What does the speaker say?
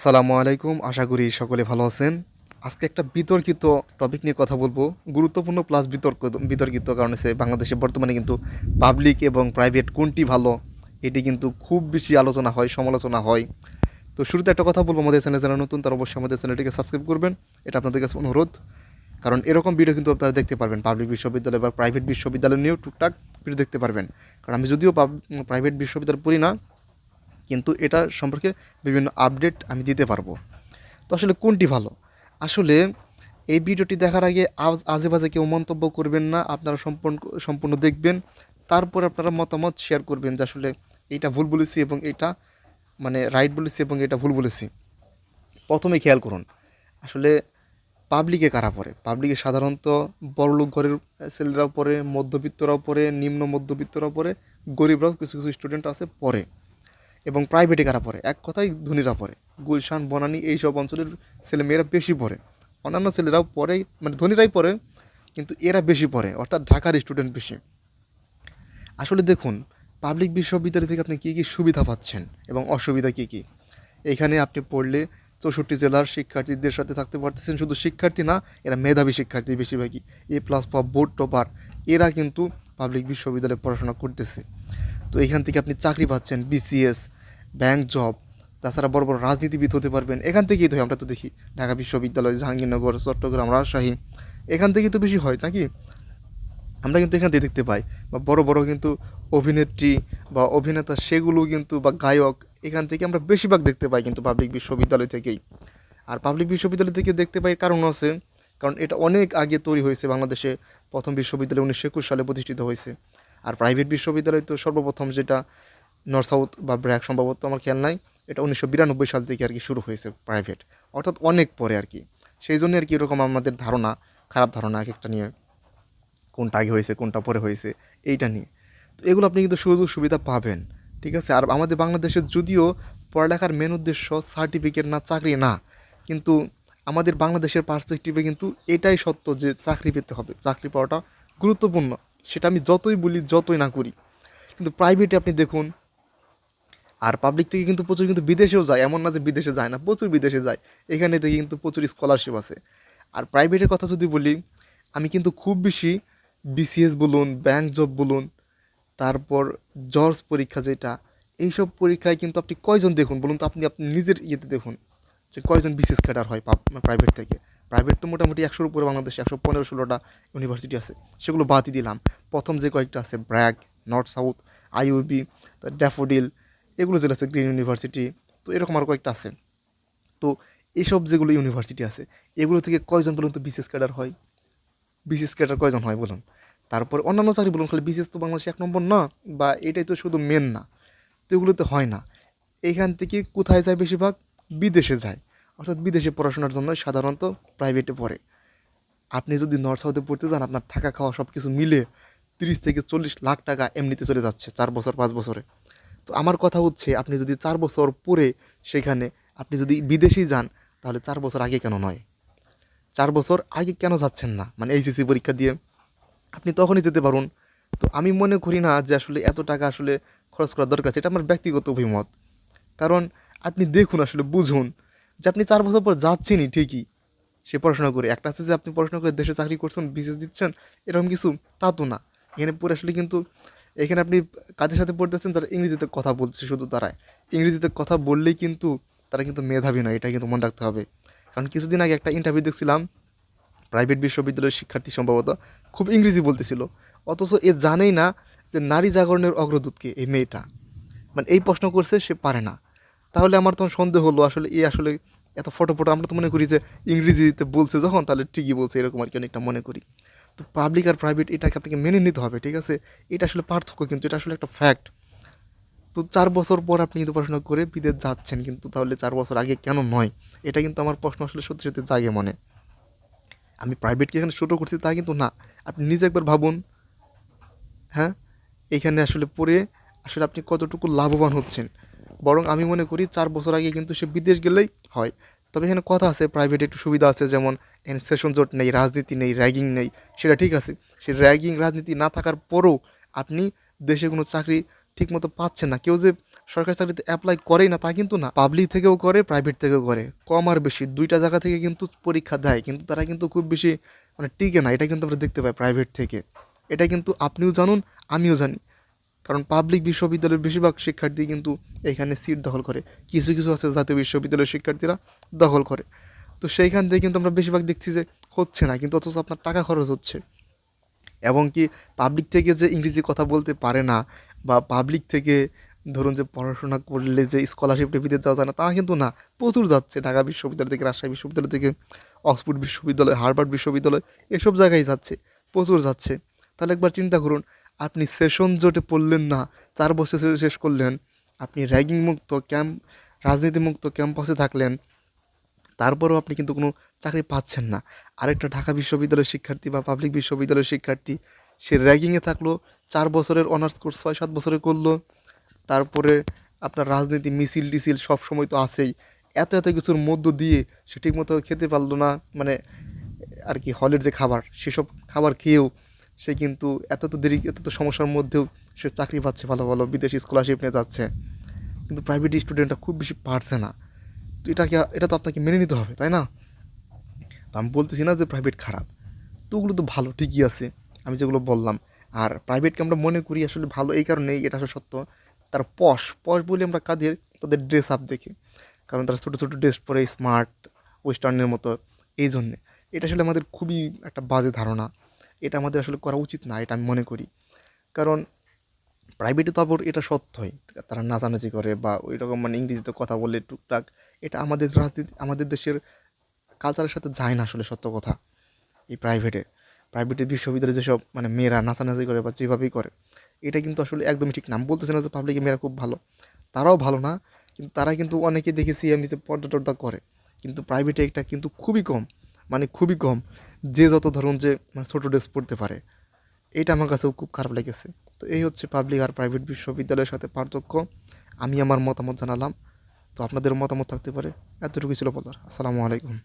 আসসালামু আলাইকুম। আশা করি সকলে ভালো আছেন। আজকে একটা বিতর্কিত টপিক নিয়ে কথা বলব। গুরুত্বপূর্ণ প্লাস বিতর্ক, বিতর্কিত কারণ হচ্ছে বাংলাদেশে বর্তমানে কিন্তু পাবলিক এবং প্রাইভেট কোনটি ভালো, এটি কিন্তু খুব বেশি আলোচনা হয়, সমালোচনা হয়। তো শুরুতে একটা কথা বলব। আমাদের চ্যানেল যারা নতুন, তারা অবশ্যই আমাদের চ্যানেলটিকে সাবস্ক্রাইব করবেন। এটা আপনাদের কাছে অনুরোধ। কারণ এরকম ভিডিও কিন্তু আপনারা দেখতে পারবেন। পাবলিক বিশ্ববিদ্যালয় বা প্রাইভেট বিশ্ববিদ্যালয় নিয়েও টুকটাক ভিডিও দেখতে পারবেন। কারণ আমি যদিও প্রাইভেট বিশ্ববিদ্যালয় পড়ি না কিন্তু এটা সম্পর্কে বিভিন্ন আপডেট আমি দিতে পারব। তো আসলে কোনটি ভালো? আসলে এই ভিডিওটি দেখার আগে আজ বাজে কেউ মন্তব্য করবেন না, আপনারা সম্পূর্ণ সম্পূর্ণ দেখবেন। তারপর আপনারা মতামত শেয়ার করবেন যে আসলে এইটা ভুল বলেছি এবং এটা মানে রাইট বলেছি এবং এটা ভুল বলেছি। প্রথমে খেয়াল করুন, আসলে পাবলিকে কারা পড়ে? পাবলিকে সাধারণত বড়লোক ঘরের ছেলেরাও পড়ে, মধ্যবিত্তরাও পড়ে, নিম্ন মধ্যবিত্তরাও পড়ে, গরিবরাও কিছু কিছু স্টুডেন্ট আছে, পড়ে। এবং প্রাইভেটে কারা পড়ে? এক কথায় ধনীরা পড়ে। গুলশান, বনানী এইসব অঞ্চলের ছেলেমেয়েরা বেশি পড়ে। অন্যান্য ছেলেরাও পড়ে মানে ধনীরাই পড়ে, কিন্তু এরা বেশি পড়ে, অর্থাৎ ঢাকার স্টুডেন্ট বেশি। আসলে দেখুন পাবলিক বিশ্ববিদ্যালয় থেকে আপনি কী কী সুবিধা পাচ্ছেন এবং অসুবিধা কী কী? এখানে আপনি পড়লে চৌষট্টি জেলার শিক্ষার্থীদের সাথে থাকতে পারতেছেন। শুধু শিক্ষার্থী না, এরা মেধাবী শিক্ষার্থী বেশিরভাগই। এ প্লাস বা বোর্ড টপার এরা কিন্তু পাবলিক বিশ্ববিদ্যালয়ে পড়াশোনা করতেছে। তো এখান থেকে আপনি চাকরি পাচ্ছেন বিসিএস ব্যাংক জব তাছাড়া বড় বড় রাজনীতিবিদ হতে পারবেন। এখান থেকেই তো আমরা তো দেখি ঢাকা বিশ্ববিদ্যালয়, জাহাঙ্গীরনগর, চট্টগ্রাম, রাজশাহী, এখান থেকেই তো বেশি হয় নাকি? আমরা কিন্তু এখান থেকে দেখতে পাই। বা বড় বড় কিন্তু অভিনেত্রী বা অভিনেতা সেগুলো কিন্তু বা গায়ক, এখান থেকে আমরা বেশিরভাগ দেখতে পাই কিন্তু পাবলিক বিশ্ববিদ্যালয় থেকেই। আর পাবলিক বিশ্ববিদ্যালয় থেকে দেখতে পাই কারণ আছে, কারণ এটা অনেক আগে তৈরি হয়েছে বাংলাদেশে। প্রথম বিশ্ববিদ্যালয় উনিশশো একুশ সালে প্রতিষ্ঠিত হয়েছে। আর প্রাইভেট বিশ্ববিদ্যালয় তো সর্বপ্রথম যেটা নর্থ সাউথ বা ব্র্যাক সম্ভবত আমার খেয়াল নাই, এটা উনিশশো বিরানব্বই সাল থেকে আর কি শুরু হয়েছে প্রাইভেট অর্থাৎ অনেক পরে আর কি। সেই জন্য আর কি এরকম আমাদের ধারণা, খারাপ ধারণা এক একটা নিয়ে, কোনটা আগে হয়েছে, কোনটা পরে হয়েছে, এইটা নিয়ে। তো এগুলো আপনি কিন্তু সুযোগ সুবিধা পাবেন, ঠিক আছে? আর আমাদের বাংলাদেশের যদিও পড়ালেখার মেন উদ্দেশ্য সার্টিফিকেট না, চাকরি না, কিন্তু আমাদের বাংলাদেশের পার্সপেক্টিভে কিন্তু এটাই সত্য যে চাকরি পেতে হবে। চাকরি পাওয়াটা গুরুত্বপূর্ণ। সেটা আমি যতই বলি, যতই না করি, কিন্তু প্রাইভেটে আপনি দেখুন, আর পাবলিক থেকে কিন্তু প্রচুর কিন্তু বিদেশেও যায়। এমন না যে বিদেশে যায় না, প্রচুর বিদেশে যায়। এখানে থেকে কিন্তু প্রচুর স্কলারশিপ আছে। আর প্রাইভেটের কথা যদি বলি, আমি কিন্তু খুব বেশি বিসিএস বলুন ব্যাংক জব বলুন, তারপর জর্জ পরীক্ষা যেটা, এইসব পরীক্ষায় কিন্তু আপনি কয়জন দেখুন? বলুন তো, আপনি আপনি নিজের ইয়েতে দেখুন, যে কয়জন বিসিএস ক্যাডার হয় প্রাইভেট থেকে। প্রাইভেট তো মোটামুটি একশোর উপরে বাংলাদেশে, একশো পনেরো ষোলোটা ইউনিভার্সিটি আছে। সেগুলো বাদই দিলাম। প্রথম যে কয়েকটা আছে ব্র্যাক নর্থ সাউথ আইউবি ড্যাফোডিল এগুলো যেগুলো আছে গ্রিন ইউনিভার্সিটি তো এরকম আরও কয়েকটা আছে। তো এইসব যেগুলো ইউনিভার্সিটি আছে, এগুলো থেকে কয়জন বলুন তো বিসিএস ক্যাডার হয়? বিসিএস ক্যাডার কয়জন হয় বলুন? তারপর অন্যান্য চাকরি বলুন, খালি বিসিএস তো বাংলাদেশে এক নম্বর না, বা এটাই তো শুধু মেন না, তো এগুলোতে হয় না। এখান থেকে কোথায় যায় বেশিরভাগ? বিদেশে যায়। অর্থাৎ বিদেশে পড়াশোনার জন্য সাধারণত প্রাইভেটে পড়ে। আপনি যদি নর্থ সাউথে পড়তে যান, আপনার থাকা খাওয়া সব কিছু মিলে তিরিশ থেকে চল্লিশ লাখ টাকা এমনিতে চলে যাচ্ছে চার বছর, পাঁচ বছরে। তো আমার কথা হচ্ছে, আপনি যদি চার বছর পরে সেখানে আপনি যদি বিদেশেই যান, তাহলে চার বছর আগে কেন নয়? চার বছর আগে কেন যাচ্ছেন না? মানে এইচএসসি পরীক্ষা দিয়ে আপনি তখনই যেতে পারুন। তো আমি মনে করি না যে আসলে এত টাকা আসলে খরচ করা দরকার আছে। এটা আমার ব্যক্তিগত অভিমত। কারণ আপনি দেখুন, আসলে বুঝুন যে আপনি চার বছর পর যাচ্ছেনই ঠিকই, সে পড়াশোনা করে। একটা আছে যে আপনি পড়াশোনা করে দেশে চাকরি করছেন বিশেষ দিচ্ছেন, এরকম কিছু তা তো না। এখানে পড়ে আসলে কিন্তু এখানে আপনি কাদের সাথে পড়তে পড়তেছেন যারা ইংরেজিতে কথা বলছে শুধু তারাই। ইংরেজিতে কথা বললেই কিন্তু তারা কিন্তু মেধাবী নয়, এটা কিন্তু মনে রাখতে হবে। কারণ কিছুদিন আগে একটা ইন্টারভিউ দেখছিলাম প্রাইভেট বিশ্ববিদ্যালয়ের শিক্ষার্থী সম্ভবত, খুব ইংরেজি বলতেছিল। অথচ এ জানেই না যে নারী জাগরণের অগ্রদূতকে, এই মেয়েটা। মানে এই প্রশ্ন করছে, সে পারে না। তাহলে আমার তখন সন্দেহ হলো, আসলে এ আসলে এত ফটো ফটো আমরা তো মনে করি যে ইংরেজিতে বলছে যখন, তাহলে ঠিকই বলছে, এরকম আর কি অনেকটা মনে করি। তো পাবলিক আর প্রাইভেট এটাকে আপনাকে মেনে নিতে হবে, ঠিক আছে? এটা আসলে পার্থক্য কিন্তু, এটা আসলে একটা ফ্যাক্ট তো চার বছর পর আপনি কিন্তু পড়াশোনা করে বিদেশ যাচ্ছেন কিন্তু, তাহলে চার বছর আগে কেন নয়? এটা কিন্তু আমার প্রশ্ন আসলে সত্যি সত্যি জাগে মনে। আমি প্রাইভেটকে এখানে ছোটো করছি তা কিন্তু না। আপনি নিজে একবার ভাবুন হ্যাঁ? এখানে আসলে পড়ে আসলে আপনি কতটুকু লাভবান হচ্ছেন? বরং আমি মনে করি চার বছর আগে কিন্তু সে বিদেশ গেলেই হয়। তবে এখানে কথা আছে প্রাইভেটে একটু সুবিধা আছে, যেমন এখানে সেশন জোট নেই, রাজনীতি নেই র্যাগিং নেই, সেটা ঠিক আছে। সে র্যাগিং রাজনীতি না থাকার পরেও আপনি দেশে কোনো চাকরি ঠিকমতো পাচ্ছে না। কেউ যে সরকারি চাকরিতে অ্যাপ্লাই করেই না তা কিন্তু না। পাবলিক থেকেও করে প্রাইভেট থেকেও করে। কম আর বেশি। দুইটা জায়গা থেকে কিন্তু পরীক্ষা দেয়, কিন্তু তারা কিন্তু খুব বেশি মানে টিকে না। এটা কিন্তু আমরা দেখতে পাই প্রাইভেট থেকে। এটা কিন্তু আপনিও জানুন, আমিও জানি। কারণ পাবলিক বিশ্ববিদ্যালয়ের বেশিরভাগ শিক্ষার্থী কিন্তু এখানে সিট দখল করে। কিছু কিছু আছে জাতীয় বিশ্ববিদ্যালয়ের শিক্ষার্থীরা দখল করে। তো সেইখান থেকে কিন্তু আমরা বেশিরভাগ দেখছি যে হচ্ছে না, কিন্তু অথচ আপনার টাকা খরচ হচ্ছে। এবং কি পাবলিক থেকে যে ইংরেজি কথা বলতে পারে না, বা পাবলিক থেকে ধরুন যে পড়াশোনা করলে যে স্কলারশিপ টিভিতে যাওয়া যায় না, তা কিন্তু না। প্রচুর যাচ্ছে ঢাকা বিশ্ববিদ্যালয় থেকে, রাজশাহী বিশ্ববিদ্যালয় থেকে, অক্সফোর্ড বিশ্ববিদ্যালয়, হার্ভার্ড বিশ্ববিদ্যালয়, এসব জায়গায় যাচ্ছে, প্রচুর যাচ্ছে। তাহলে একবার চিন্তা করুন আপনি সেশন জোটে পড়লেন না, চার বছর শেষ করলেন, আপনি র্যাগিং মুক্ত ক্যাম্প রাজনীতি মুক্ত ক্যাম্পাসে থাকলেন, তারপরেও আপনি কিন্তু কোনো চাকরি পাচ্ছেন না। আরেকটা ঢাকা বিশ্ববিদ্যালয়ের শিক্ষার্থী বা পাবলিক বিশ্ববিদ্যালয়ের শিক্ষার্থী, সে র্যাগিংয়ে থাকল, চার বছরের অনার্স কোর্স ছয়, সাত বছরে করল, তারপরে আপনার রাজনীতি, মিছিল টিছিল সব সময় তো আছেই। এত এত কিছুর মধ্য দিয়ে সে ঠিকমতো খেতে পারল না মানে আর কি হলের যে খাবার, সেসব খাবার খেয়েও সে কিন্তু এত তো দেরি, এত তো সমস্যার মধ্যেও সে চাকরি পাচ্ছে ভালো ভালো, বিদেশি স্কলারশিপ নিয়ে যাচ্ছে। কিন্তু প্রাইভেট স্টুডেন্টরা খুব বেশি পারছে না। তো এটাকে এটা তো আপনাকে মেনে নিতে হবে, তাই না? তো আমি বলতেছি না যে প্রাইভেট খারাপ। তো ওগুলো তো ভালো, ঠিকই আছে। আমি যেগুলো বললাম। আর প্রাইভেটকে আমরা মনে করি আসলে ভালো এই কারণেই এটা আসলে সত্য। তার পশ পশ বলে আমরা কাদের? তাদের ড্রেস আপ দেখি। কারণ তারা ছোটো ছোটো ড্রেস পরে স্মার্ট ওয়েস্টার্নের মতো। এই জন্যে। এটা আসলে আমাদের খুবই একটা বাজে ধারণা। এটা আমাদের আসলে করা উচিত না, এটা আমি মনে করি। কারণ প্রাইভেটে তো আবার এটা সত্যই, তারা নাচানাচি করে বা ওই রকম মানে ইংরেজিতে কথা বলে টুকটাক, এটা আমাদের রাজনীতি, আমাদের দেশের কালচারের সাথে যায় না আসলে সত্য কথা। এই প্রাইভেটে প্রাইভেটে বিশ্ববিদ্যালয়ে যেসব মানে মেয়েরা নাচানাচি করে বা যেভাবেই করে, এটা কিন্তু আসলে একদমই ঠিক না। আমি বলতেছি না যে পাবলিকে মেয়েরা খুব ভালো, তারাও ভালো না, কিন্তু তারা কিন্তু অনেকে দেখেছি আমি যে পর্দা টর্দা করে। কিন্তু প্রাইভেটে এটা কিন্তু খুবই কম মানে খুবই কম। যে যত ধরুন যে মানে ছোটো ড্রেস পড়তে পারে, এটা আমার কাছেও খুব খারাপ লেগেছে। তো এই হচ্ছে পাবলিক আর প্রাইভেট বিশ্ববিদ্যালয়ের সাথে পার্থক্য। আমি আমার মতামত জানালাম। তো আপনাদের মতামত থাকতে পারে। এতটুকু ছিল বলার। আসসালামু আলাইকুম।